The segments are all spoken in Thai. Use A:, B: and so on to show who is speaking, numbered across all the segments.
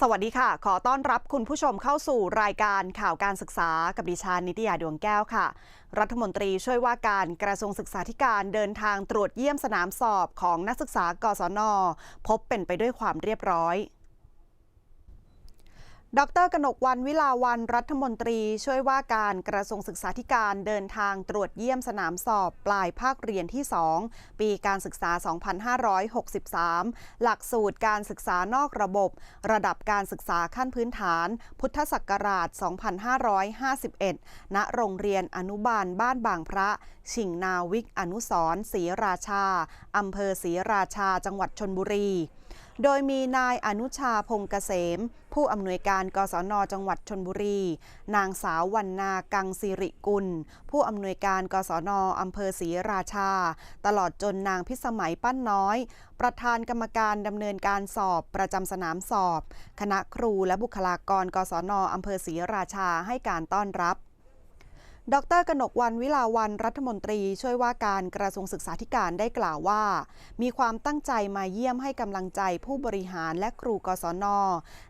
A: สวัสดีค่ะ ขอต้อนรับคุณผู้ชมเข้าสู่รายการข่าวการศึกษากับดิฉันนิตยาดวงแก้วค่ะ รัฐมนตรีช่วยว่าการกระทรวงศึกษาธิการเดินทางตรวจเยี่ยมสนามสอบของนักศึกษากศน พบเป็นไปด้วยความเรียบร้อย ดร กนกวันวิลาวันรัฐมนตรี ช่วยว่าการกระทรวงศึกษาธิการเดินทางตรวจเยี่ยมสนามสอบปลายภาคเรียนที่ 2 ปีการศึกษา 2563 หลักสูตรการศึกษานอกระบบ ระดับการศึกษาขั้นพื้นฐาน พุทธศักราช 2551 ณ โรงเรียนอนุบาลบ้านบางพระ ชิงนาวิกอนุสรศรีราชา อำเภอศรีราชา จังหวัดชนบุรี โดยมีนายอนุชาพงษ์เกษม ผู้อำนวยการกศนจังหวัดชนบุรี นางสาววรรณากังสิริกุล ผู้อำนวยการกศนอำเภอศรีราชา ตลอดจนนางพิสมัยปั้นน้อย ประธานกรรมการดำเนินการสอบประจำสนามสอบ คณะครูและบุคลากรกศนอำเภอศรีราชาให้การต้อนรับ ดรกนกวันวิลาวันรัฐมนตรีช่วยว่าการกระทรวงศึกษาธิการได้กล่าวว่า มีความตั้งใจมาเยี่ยมให้กำลังใจผู้บริหารและครูกศน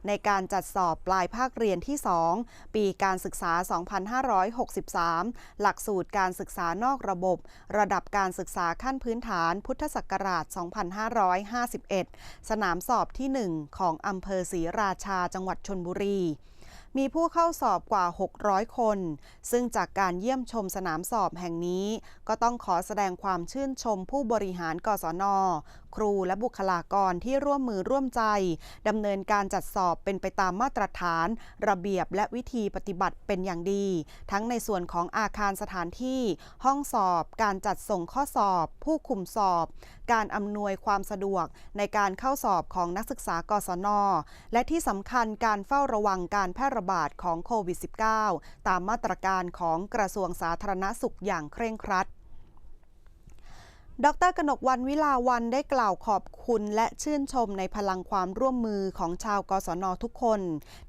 A: ในการจัดสอบปลายภาคเรียนที่ 2 ปีการศึกษา 2563 หลักสูตรการศึกษานอกระบบ ระดับการศึกษาขั้นพื้นฐานพุทธศักราช 2551 สนามสอบที่ 1 ของอำเภอศรีราชาจังหวัดชนบุรี มีผู้เข้าสอบกว่า 600 คน ซึ่งจากการเยี่ยมชมสนามสอบแห่งนี้ ก็ต้องขอแสดงความชื่นชมผู้บริหารกศน ครูและบุคลากรที่ร่วมมือร่วมใจดำเนินการจัดสอบเป็นไปตามมาตรฐาน ระเบียบและวิธีปฏิบัติเป็นอย่างดี ทั้งในส่วนของอาคารสถานที่ ห้องสอบ การจัดส่งข้อสอบ ผู้คุมสอบ การอำนวยความสะดวกในการเข้าสอบของนักศึกษากศน และที่สำคัญการเฝ้าระวังการแพร่ระบาดของโควิด -19 ตามมาตรการของกระทรวงสาธารณสุขอย่างเคร่งครัด ดรกนกวันวิลาวันได้กล่าวขอบคุณและชื่นชมในพลังความร่วมมือของชาวกศนทุกคน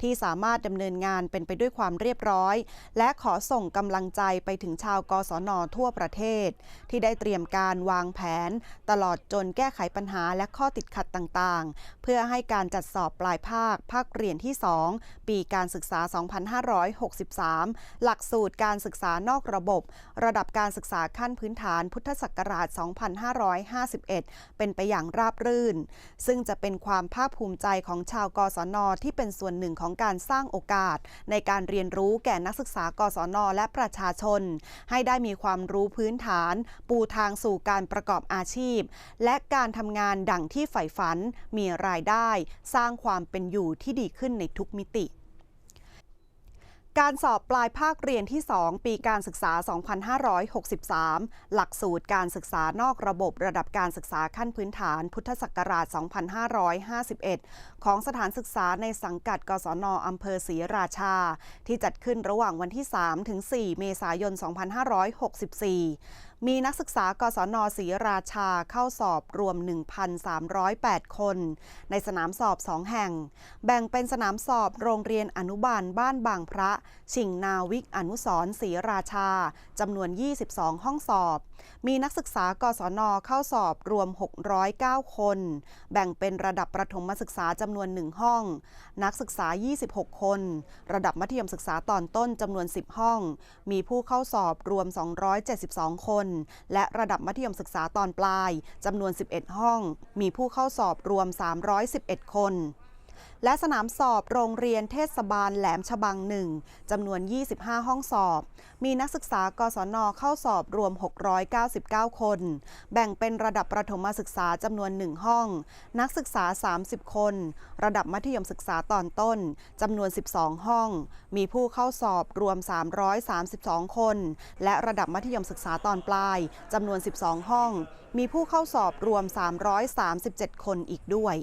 A: ที่สามารถดำเนินงานเป็นไปด้วยความเรียบร้อย และขอส่งกำลังใจไปถึงชาวกศนทั่วประเทศ ที่ได้เตรียมการวางแผน ตลอดจนแก้ไขปัญหาและข้อติดขัดต่างๆ เพื่อให้การจัดสอบปลายภาค ภาคเรียนที่ 2 ปีการศึกษา 2563 หลักสูตรการศึกษานอกระบบ ระดับการศึกษาขั้นพื้นฐานพุทธศักราช2 2551 เป็นไปอย่างราบรื่น ซึ่งจะเป็นความภาคภูมิใจของชาวกศนที่เป็นส่วนหนึ่งของการสร้างโอกาส ในการเรียนรู้แก่นักศึกษากศนและประชาชน ให้ได้มีความรู้พื้นฐาน ปูทางสู่การประกอบอาชีพ และการทำงานดังที่ใฝ่ฝัน มีรายได้ สร้างความเป็นอยู่ที่ดีขึ้นในทุกมิติ การสอบปลายภาคเรียนที่ 2 ปีการศึกษา 2563 หลักสูตรการศึกษานอกระบบระดับการศึกษาขั้นพื้นฐาน พุทธศักราช 2551 ของสถานศึกษาในสังกัด กศนอำเภอศรีราชา ที่จัดขึ้นระหว่างวันที่ 3 ถึง 4 เมษายน 2564มีนักศึกษากศนศรีราชาเข้าสอบรวม 1,308 คน ในสนามสอบ 2 แห่ง แบ่งเป็นสนามสอบโรงเรียนอนุบาลบ้านบางพระ ชิงนาวิกอนุสรศรีราชาจำนวน 22 ห้องสอบ มีนักศึกษากศนเข้าสอบรวม 609 คน แบ่งเป็นระดับประถมศึกษาจำนวน 1 ห้อง นักศึกษา 26 คน ระดับมัธยมศึกษาตอนต้นจำนวน 10 ห้อง มีผู้เข้าสอบรวม 272 คนน และระดับมัธยมศึกษาตอนปลายจำนวน 11 ห้อง มีผู้เข้าสอบรวม 311 คน และสนามสอบโรงเรียนเทศบาลแหลมฉบังหนึ่งจำนวน 25 ห้องสอบ มีนักศึกษากศนเข้าสอบรวม 699 คน แบ่งเป็นระดับประถมศึกษาจำนวน 1 ห้อง นักศึกษา 30 คน ระดับมัธยมศึกษาตอนต้นจำนวน 12 ห้อง มีผู้เข้าสอบรวม 332 คน และระดับมัธยมศึกษาตอนปลายจำนวน 12 ห้อง มีผู้เข้าสอบรวม 337 คนอีกด้วย